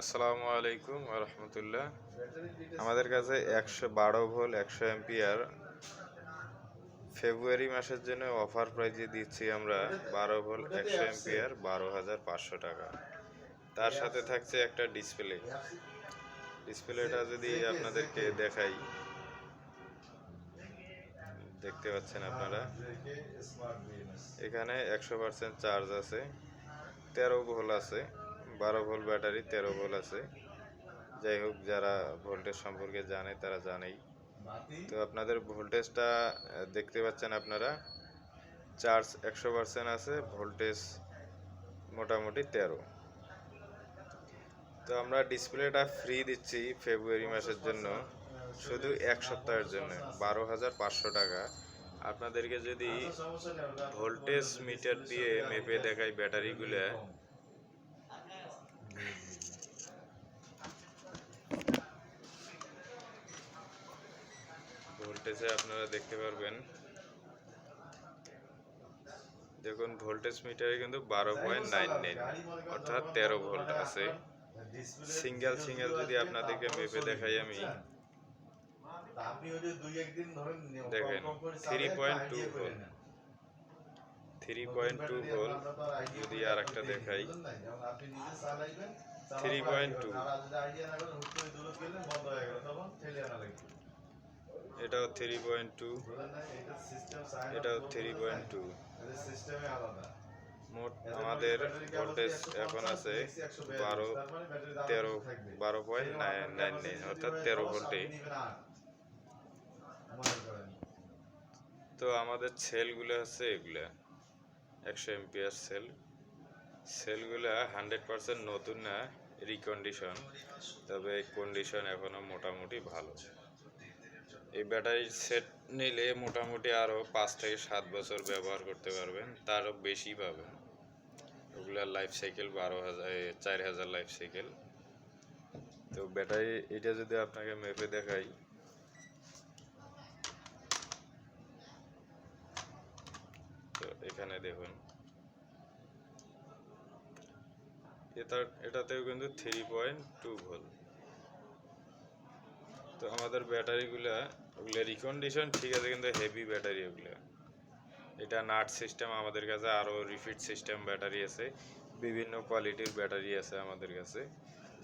আসসালামু আলাইকুম রহমতুল্লাহ। আমাদের কাছে একশো বারো ভোল, একশো এম্পিয়ার ফেব্রুয়ারি মাসের জন্য অফার প্রাইজে দিচ্ছি আমরা বারো ভোল, একশো এম্পিয়ার বারো হাজার পাঁচশো টাকা। তার সাথে থাকছে একটা ডিসপ্লে। ডিসপ্লেটা যদি আপনাদেরকে দেখাই। দেখতে পাচ্ছেন আপনারা? এখানে একশো পার্সেন্ট চার্জ আছে, তেরো ভোল আছে। বারো ভোল ব্যাটারি, তেরো ভোল আছে। যাই হোক, যারা ভোল্টেজ সম্পর্কে জানে, তারা জানেই। তো আপনাদের ভোল্টেজটা দেখতে পাচ্ছেন আপনারা। চার্জ একশো পার্সেন্ট আছে, ভোল্টেজ মোটামুটি তেরো। তো আমরা ডিসপ্লেটা ফ্রি দিচ্ছি ফেব্রুয়ারি মাসের জন্য, শুধু এক সপ্তাহের জন্য, বারো হাজার পাঁচশো টাকা। আপনাদেরকে যদি ভোল্টেজ মিটার দিয়ে মেপে দেখাই ব্যাটারিগুলো ভোল্টেজে আপনারা দেখতে পারবেন। দেখুন, ভোল্টেজ মিটারে কিন্তু বারো পয়েন্ট নাইন নাইন, অর্থাৎ তেরো ভোল্ট আছে। সিঙ্গেল সিঙ্গেল যদি আপনাদেরকে মেপে দেখাই আমি। দেখেন three point 3.2 volt. Three point two volt যদি আর একটা দেখাই থ্রি পয়েন্ট চালাইবেন এটাও থ্রি পয়েন্ট টু এটা এটাও থ্রি পয়েন্ট টু মোট আমাদের ভোল্টেজ এখন আছে বারো, তেরো, বারো পয়েন্ট নাইন নাইন নাইন অর্থাৎ তেরো ভোল্টে। তো আমাদের সেলগুলো হচ্ছে এগুলা। একশো এমপিআর সেল। সেলগুলা হান্ড্রেড পার্সেন্ট নতুন না রিকন্ডিশন তবে কন্ডিশন এখনও মোটামুটি ভালো। এই ব্যাটারি সেট নিলে মোটামুটি আরও পাঁচ থেকে সাত বছর ব্যবহার করতে পারবেন, তারও বেশি পাবেন। ওগুলার লাইফ সাইকেল বারো হাজার চার হাজার লাইফ সাইকেল তো ব্যাটারি এটা যদি আপনাকে মেপে দেখাই। তো এখানে দেখুন। এটা এটাতেও কিন্তু থ্রি পয়েন্ট টু ভোল্ট তো আমাদের ব্যাটারিগুলা, ওগুলো রিকন্ডিশন ঠিক আছে, কিন্তু হেভি ব্যাটারি ওগুলো। এটা নাট সিস্টেম আমাদের কাছে আরও রিফিট সিস্টেম ব্যাটারি আছে। বিভিন্ন কোয়ালিটির ব্যাটারি আছে আমাদের কাছে।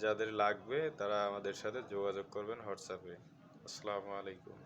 যাদের লাগবে, তারা আমাদের সাথে যোগাযোগ করবেন হোয়াটসঅ্যাপে। আসসালামু আলাইকুম।